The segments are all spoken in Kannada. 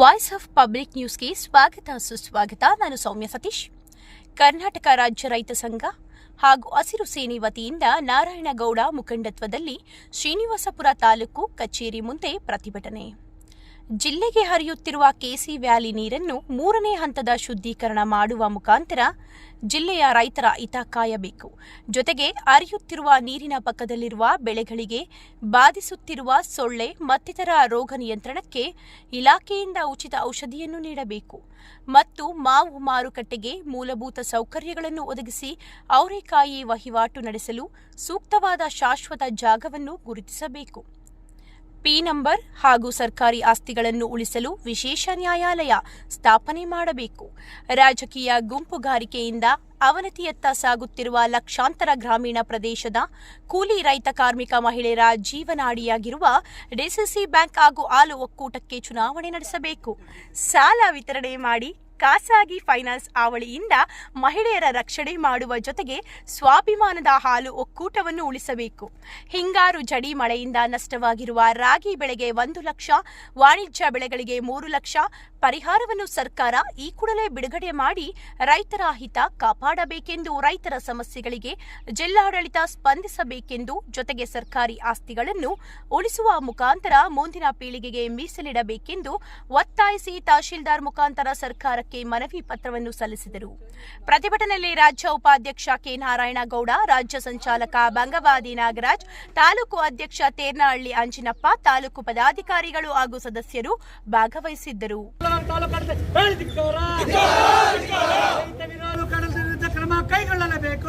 ವಾಯ್ಸ್ ಆಫ್ ಪಬ್ಲಿಕ್ ನ್ಯೂಸ್ಗೆ ಸ್ವಾಗತ, ಸುಸ್ವಾಗತ. ನಾನು ಸೌಮ್ಯ ಸತೀಶ್. ಕರ್ನಾಟಕ ರಾಜ್ಯ ರೈತ ಸಂಘ ಹಾಗೂ ಹಸಿರು ಸೇನೆ ವತಿಯಿಂದ ನಾರಾಯಣಗೌಡ ಮುಖಂಡತ್ವದಲ್ಲಿ ಶ್ರೀನಿವಾಸಪುರ ತಾಲೂಕು ಕಚೇರಿ ಮುಂದೆ ಪ್ರತಿಭಟನೆ. ಜಿಲ್ಲೆಗೆ ಹರಿಯುತ್ತಿರುವ ಕೆಸಿ ವ್ಯಾಲಿ ನೀರನ್ನು ಮೂರನೇ ಹಂತದ ಶುದ್ಧೀಕರಣ ಮಾಡುವ ಮುಖಾಂತರ ಜಿಲ್ಲೆಯ ರೈತರ ಹಿತ ಕಾಯಬೇಕು. ಜೊತೆಗೆ ಹರಿಯುತ್ತಿರುವ ನೀರಿನ ಪಕ್ಕದಲ್ಲಿರುವ ಬೆಳೆಗಳಿಗೆ ಬಾಧಿಸುತ್ತಿರುವ ಸೊಳ್ಳೆ, ಮತ್ತಿತರ ರೋಗ ನಿಯಂತ್ರಣಕ್ಕೆ ಇಲಾಖೆಯಿಂದ ಉಚಿತ ಔಷಧಿಯನ್ನು ನೀಡಬೇಕು. ಮತ್ತು ಮಾವು ಮಾರುಕಟ್ಟೆಗೆ ಮೂಲಭೂತ ಸೌಕರ್ಯಗಳನ್ನು ಒದಗಿಸಿ ಅವರೆಕಾಯಿ ವಹಿವಾಟು ನಡೆಸಲು ಸೂಕ್ತವಾದ ಶಾಶ್ವತ ಜಾಗವನ್ನು ಗುರುತಿಸಬೇಕು. ಪಿ ನಂಬರ್ ಹಾಗೂ ಸರ್ಕಾರಿ ಆಸ್ತಿಗಳನ್ನು ಉಳಿಸಲು ವಿಶೇಷ ನ್ಯಾಯಾಲಯ ಸ್ಥಾಪನೆ ಮಾಡಬೇಕು. ರಾಜಕೀಯ ಗುಂಪುಗಾರಿಕೆಯಿಂದ ಅವನತಿಯತ್ತ ಸಾಗುತ್ತಿರುವ ಲಕ್ಷಾಂತರ ಗ್ರಾಮೀಣ ಪ್ರದೇಶದ ಕೂಲಿ ರೈತ ಕಾರ್ಮಿಕ ಮಹಿಳೆಯರ ಜೀವನಾಡಿಯಾಗಿರುವ ಡಿಸಿಸಿ ಬ್ಯಾಂಕ್ ಹಾಗೂ ಹಾಲು ಒಕ್ಕೂಟಕ್ಕೆ ಚುನಾವಣೆ ನಡೆಸಬೇಕು. ಸಾಲ ವಿತರಣೆ ಮಾಡಿ ಖಾಸಗಿ ಫೈನಾನ್ಸ್ ಆವಳಿಯಿಂದ ಮಹಿಳೆಯರ ರಕ್ಷಣೆ ಮಾಡುವ ಜೊತೆಗೆ ಸ್ವಾಭಿಮಾನದ ಹಾಲು ಒಕ್ಕೂಟವನ್ನು ಉಳಿಸಬೇಕು. ಹಿಂಗಾರು ಜಡಿ ಮಳೆಯಿಂದ ನಷ್ಟವಾಗಿರುವ ರಾಗಿ ಬೆಳೆಗೆ ಒಂದು ಲಕ್ಷ, ವಾಣಿಜ್ಯ ಬೆಳೆಗಳಿಗೆ ಮೂರು ಲಕ್ಷ. ಪರಿಹಾರವನ್ನು ಸರ್ಕಾರ ಈ ಕೂಡಲೇ ಬಿಡುಗಡೆ ಮಾಡಿ ರೈತರ ಹಿತ ಕಾಪಾಡಬೇಕೆಂದು ರೈತರ ಸಮಸ್ಯೆಗಳಿಗೆ ಜಿಲ್ಲಾಡಳಿತ ಸ್ಪಂದಿಸಬೇಕೆಂದು ಜೊತೆಗೆ ಸರ್ಕಾರಿ ಆಸ್ತಿಗಳನ್ನು ಉಳಿಸುವ ಮುಖಾಂತರ ಮುಂದಿನ ಪೀಳಿಗೆಗೆ ಮೀಸಲಿಡಬೇಕೆಂದು ಒತ್ತಾಯಿಸಿ ತಹಶೀಲ್ದಾರ್ ಮುಖಾಂತರ ಸರ್ಕಾರಕ್ಕೆ ಮನವಿ ಪತ್ರವನ್ನು ಸಲ್ಲಿಸಿದರು. ಪ್ರತಿಭಟನೆಯಲ್ಲಿ ರಾಜ್ಯ ಉಪಾಧ್ಯಕ್ಷ ಕೆ ನಾರಾಯಣಗೌಡ, ರಾಜ್ಯ ಸಂಚಾಲಕ ಬಂಗವಾದಿ ನಾಗರಾಜ್, ತಾಲೂಕು ಅಧ್ಯಕ್ಷ ತೇರ್ನಹಳ್ಳಿ ಅಂಜಿನಪ್ಪ, ತಾಲೂಕು ಪದಾಧಿಕಾರಿಗಳು ಹಾಗೂ ಸದಸ್ಯರು ಭಾಗವಹಿಸಿದ್ದರು. ಕೈಗೊಳ್ಳಲೇಬೇಕು.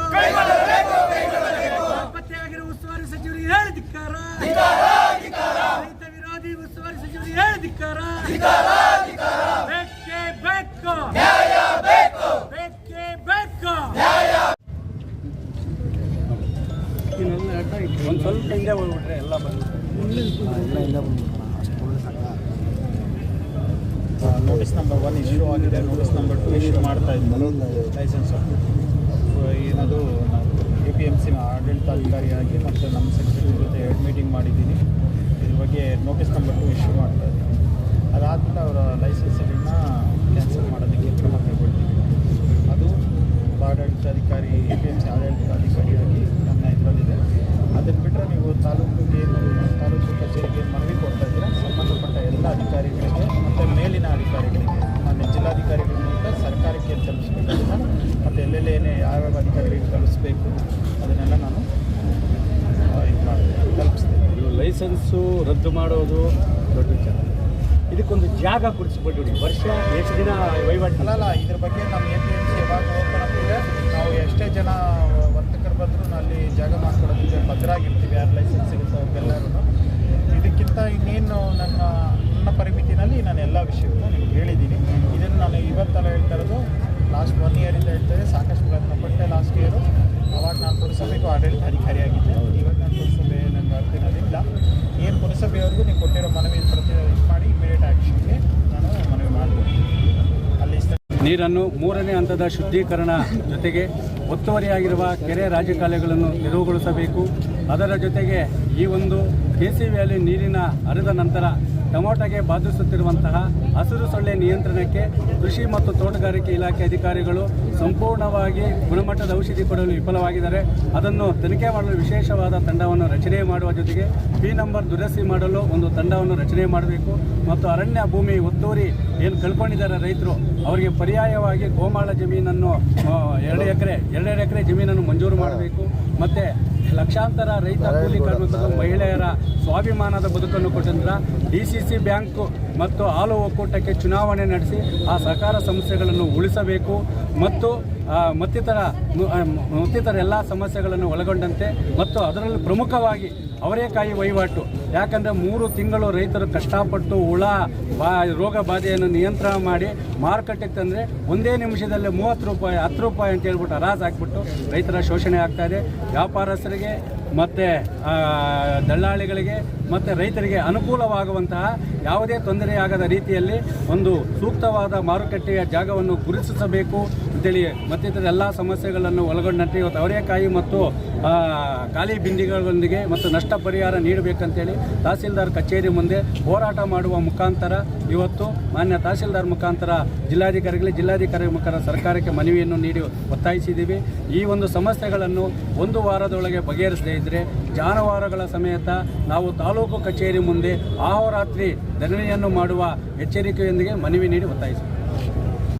ಸ್ವಲ್ಪ ಹಿಂದೆ ಹೋಗ್ಬಿಟ್ರೆ ಎಲ್ಲ ಬಂದು ನೋಟಿಸ್ ನಂಬರ್ ಒನ್ ಇಶ್ಯೂ ಆಗಿದೆ. ನೋಟಿಸ್ ನಂಬರ್ ಟು ಇಶ್ಯೂ ಮಾಡ್ತಾ ಇದ್ದರು ಲೈಸೆನ್ಸು ಏನದು A U P M C ಆಡಳಿತಾಧಿಕಾರಿಯಾಗಿ ಮತ್ತು ನಮ್ಮ ಸೆಕ್ರೆಟರಿ ಜೊತೆ ಎರಡು ಮೀಟಿಂಗ್ ಮಾಡಿದ್ದೀನಿ. ಇದ್ರ ಬಗ್ಗೆ ನೋಟಿಸ್ ನಂಬರ್ ಟು ಇಶ್ಯೂ ಮಾಡ್ತಾ ಇದ್ದೀನಿ ಅದಾದಮೇಲೆ ಅವರ ಲೈಸೆನ್ಸನ್ನು ಕ್ಯಾನ್ಸಲ್ ಮಾಡೋದಕ್ಕೆ ಕ್ರಮ ಕೈಗೊಳ್ತೀವಿ ಅದು ಆಡಳಿತಾಧಿಕಾರಿ ಎ ಪಿ ಎಂ ಸಿ ಆಡಳಿತಾಧಿಕಾರಿಯಾಗಿ ನನ್ನ ಇದರಲ್ಲಿದೆ ಅದನ್ನು ಬಿಟ್ಟರೆ ನೀವು ತಾಲೂಕಿಗೆ ತಾಲೂಕು ಕಚೇರಿಗೆ ಮನವಿ ಕೊಡ್ತಾ ಇದ್ದೀರಾ? ಸಂಬಂಧಪಟ್ಟ ಎಲ್ಲ ಅಧಿಕಾರಿಗಳಿಗೆ ಮತ್ತು ಮೇಲಿನ ಅಧಿಕಾರಿಗಳಿಗೆ ಮಾನ್ಯ ಜಿಲ್ಲಾಧಿಕಾರಿಗಳ ಮೂಲಕ ಸರ್ಕಾರಕ್ಕೆ ತಲುಪಿಸ್ಬೇಕು ಅದನ್ನು ಮತ್ತು ಎಲ್ಲೆಲ್ಲೇನೇ ಯಾವ್ಯಾವ ಅಧಿಕಾರಿಗಳಿಗೆ ತಲುಪಿಸ್ಬೇಕು ಅದನ್ನೆಲ್ಲ ನಾನು ಇದು ಮಾಡ್ತೀನಿ. ತಲುಪಿಸ್ತೇನೆ. ನೀವು ಲೈಸೆನ್ಸು ರದ್ದು ಮಾಡೋದು ದೊಡ್ಡ ವಿಚಾರ. ಇದಕ್ಕೊಂದು ಜಾಗ ಕೊಡಿಸ್ಬಿಟ್ಟು ವರ್ಷ ಎಷ್ಟು ದಿನ ವಹಿವಾಟು ಅಲ್ಲ ಇದ್ರ ಬಗ್ಗೆ ನಮ್ಮ ಎ ಪಿ ಎಂ ಸಿ ಯಾವಾಗ ಓಪನ್ ಆಗ್ತಿದೆ ನಾವು ಎಷ್ಟೇ ಜನ ವರ್ತಕರು ಬಂದರೂ ಅಲ್ಲಿ ಜಾಗ ಮಾಡ್ಕೊಡೋದಕ್ಕೆ ಭದ್ರಾಗಿರ್ತೀವಿ ಯಾರು ಲೈಸೆನ್ಸ್ ಇರುತ್ತೆ ಅವ್ರಿಗೆಲ್ಲರೂ ಇದಕ್ಕಿಂತ ಇನ್ನೇನು ನನ್ನ ನನ್ನ ಪರಿಮಿತಿನಲ್ಲಿ ನಾನು ಎಲ್ಲ ವಿಷಯವನ್ನು ನಿಮ್ಗೆ ಹೇಳಿದ್ದೀನಿ. ಇದನ್ನು ನಾನು ಇವತ್ತಲ್ಲ ಹೇಳ್ತಾ ಇರೋದು ಲಾಸ್ಟ್ ಒನ್ ಇಯರಿಂದ ಹೇಳ್ತಾರೆ ಸಾಕಷ್ಟು ಪ್ರಯತ್ನ ಪಟ್ಟೆ ಲಾಸ್ಟ್ ಇಯರು ಅವಾಗ ನಾನು ಪುರಸಭೆಗೂ ಆಡಳಿತ ಅಧಿಕಾರಿಯಾಗಿದ್ದೆ ಇವಾಗ ನಾನು ಪುರಸಭೆ ನನ್ನ ಅರ್ಥಿನಲ್ಲಿಲ್ಲ ಏನು ಪುರಸಭೆಯವ್ರಿಗೂ ನೀವು ಕೊಟ್ಟಿರೋ ಮನವಿ ಪ್ರತಿ ಮಾಡಿ ಇಮಿಡಿಯೇಟ್ ಆ್ಯಕ್ಷನ್ಗೆ ನಾನು ಮನವಿ ಮಾಡ್ತೀನಿ. ಅಲ್ಲಿ ನೀರನ್ನು ಮೂರನೇ ಹಂತದ ಶುದ್ಧೀಕರಣ ಜೊತೆಗೆ ಒತ್ತುವರಿಯಾಗಿರುವ ಕೆರೆ ರಾಜಕಾಲುವೆಗಳನ್ನು ತೆರವುಗೊಳಿಸಬೇಕು. ಅದರ ಜೊತೆಗೆ ಈ ಒಂದು ಕೆ ಸಿ ವ್ಯಾಲಿ ನೀರಿನ ಹರಿದ ನಂತರ ಟೊಮೊಟೊಗೆ ಬಾಧಿಸುತ್ತಿರುವಂತಹ ಹಸಿರು ಸೊಳ್ಳೆ ನಿಯಂತ್ರಣಕ್ಕೆ ಕೃಷಿ ಮತ್ತು ತೋಟಗಾರಿಕೆ ಇಲಾಖೆ ಅಧಿಕಾರಿಗಳು ಸಂಪೂರ್ಣವಾಗಿ ಗುಣಮಟ್ಟದ ಔಷಧಿ ಕೊಡಲು ವಿಫಲವಾಗಿದ್ದಾರೆ. ಅದನ್ನು ತನಿಖೆ ಮಾಡಲು ವಿಶೇಷವಾದ ತಂಡವನ್ನು ರಚನೆ ಮಾಡುವ ಜೊತೆಗೆ ಪಿ ನಂಬರ್ ದುರಸ್ತಿ ಮಾಡಲು ಒಂದು ತಂಡವನ್ನು ರಚನೆ ಮಾಡಬೇಕು. ಮತ್ತು ಅರಣ್ಯ ಭೂಮಿ ಒತ್ತುವರಿ ಏನು ಕಳ್ಕೊಂಡಿದ್ದಾರೆ ರೈತರು, ಅವರಿಗೆ ಪರ್ಯಾಯವಾಗಿ ಗೋಮಾಳ ಜಮೀನನ್ನು ಎರಡು ಎಕರೆ ಎರಡೆರಡು ಎಕರೆ ಜಮೀನನ್ನು ಮಂಜೂರು ಮಾಡಬೇಕು. ಮತ್ತು ಲಕ್ಷಾಂತರ ರೈತ ಕೂಲಿ ಕಾರ್ಮಿಕರು ಮಹಿಳೆಯರ ಸ್ವಾಭಿಮಾನದ ಬದುಕನ್ನು ಕೊಟ್ಟಂತ ಡಿ ಸಿ ಸಿ ಬ್ಯಾಂಕು ಮತ್ತು ಹಾಲು ಒಕ್ಕೂಟಕ್ಕೆ ಚುನಾವಣೆ ನಡೆಸಿ ಆ ಸಹಕಾರ ಸಂಸ್ಥೆಗಳನ್ನು ಉಳಿಸಬೇಕು. ಮತ್ತು ಮತ್ತಿತರ ಮತ್ತಿತರ ಎಲ್ಲ ಸಮಸ್ಯೆಗಳನ್ನು ಒಳಗೊಂಡಂತೆ ಮತ್ತು ಅದರಲ್ಲಿ ಪ್ರಮುಖವಾಗಿ ಅವರೇಕಾಯಿ ವಹಿವಾಟು. ಯಾಕಂದರೆ ಮೂರು ತಿಂಗಳು ರೈತರು ಕಷ್ಟಪಟ್ಟು ಹುಳ, ಬಾ, ರೋಗ ಬಾಧೆಯನ್ನು ನಿಯಂತ್ರಣ ಮಾಡಿ ಮಾರುಕಟ್ಟೆಗೆ ತಂದರೆ ಒಂದೇ ನಿಮಿಷದಲ್ಲಿ ಮೂವತ್ತು ರೂಪಾಯಿ, ಹತ್ತು ರೂಪಾಯಿ ಅಂತ ಹೇಳ್ಬಿಟ್ಟು ಹರಾಜ್ ಹಾಕ್ಬಿಟ್ಟು ರೈತರ ಶೋಷಣೆ ಆಗ್ತಾ ಇದೆ. ವ್ಯಾಪಾರಸ್ಥರಿಗೆ ಮತ್ತು ದಳ್ಳಾಳಿಗಳಿಗೆ ಮತ್ತು ರೈತರಿಗೆ ಅನುಕೂಲವಾಗುವಂತಹ ಯಾವುದೇ ತೊಂದರೆಯಾಗದ ರೀತಿಯಲ್ಲಿ ಒಂದು ಸೂಕ್ತವಾದ ಮಾರುಕಟ್ಟೆಯ ಜಾಗವನ್ನು ಗುರುತಿಸಬೇಕು. ಅಂತೇಳಿ ಮತ್ತಿತರ ಎಲ್ಲ ಸಮಸ್ಯೆಗಳನ್ನು ಒಳಗೊಂಡಂತೆ ಇವತ್ತು ಅವರೇಕಾಯಿ ಮತ್ತು ಖಾಲಿ ಬಿಂದಿಗಳೊಂದಿಗೆ ಮತ್ತು ನಷ್ಟ ಪರಿಹಾರ ನೀಡಬೇಕಂತೇಳಿ ತಹಸೀಲ್ದಾರ್ ಕಚೇರಿ ಮುಂದೆ ಹೋರಾಟ ಮಾಡುವ ಮುಖಾಂತರ ಇವತ್ತು ಮಾನ್ಯ ತಹಸೀಲ್ದಾರ್ ಮುಖಾಂತರ ಜಿಲ್ಲಾಧಿಕಾರಿಗಳಿಗೆ ಜಿಲ್ಲಾಧಿಕಾರಿ ಮುಖಾಂತರ ಸರ್ಕಾರಕ್ಕೆ ಮನವಿಯನ್ನು ನೀಡಿ ಒತ್ತಾಯಿಸಿದ್ದೀವಿ. ಈ ಒಂದು ಸಮಸ್ಯೆಗಳನ್ನು ಒಂದು ವಾರದೊಳಗೆ ಬಗೆಹರಿಸದೇ ಇದ್ದರೆ ಜಾನುವಾರುಗಳ ಸಮೇತ ನಾವು ತಾಲೂಕು ಕಚೇರಿ ಮುಂದೆ ಅಹೋರಾತ್ರಿ ಧರಣಿಯನ್ನು ಮಾಡುವ ಎಚ್ಚರಿಕೆಯೊಂದಿಗೆ ಮನವಿ ನೀಡಿ ಒತ್ತಾಯಿಸಿದ್ದೀವಿ.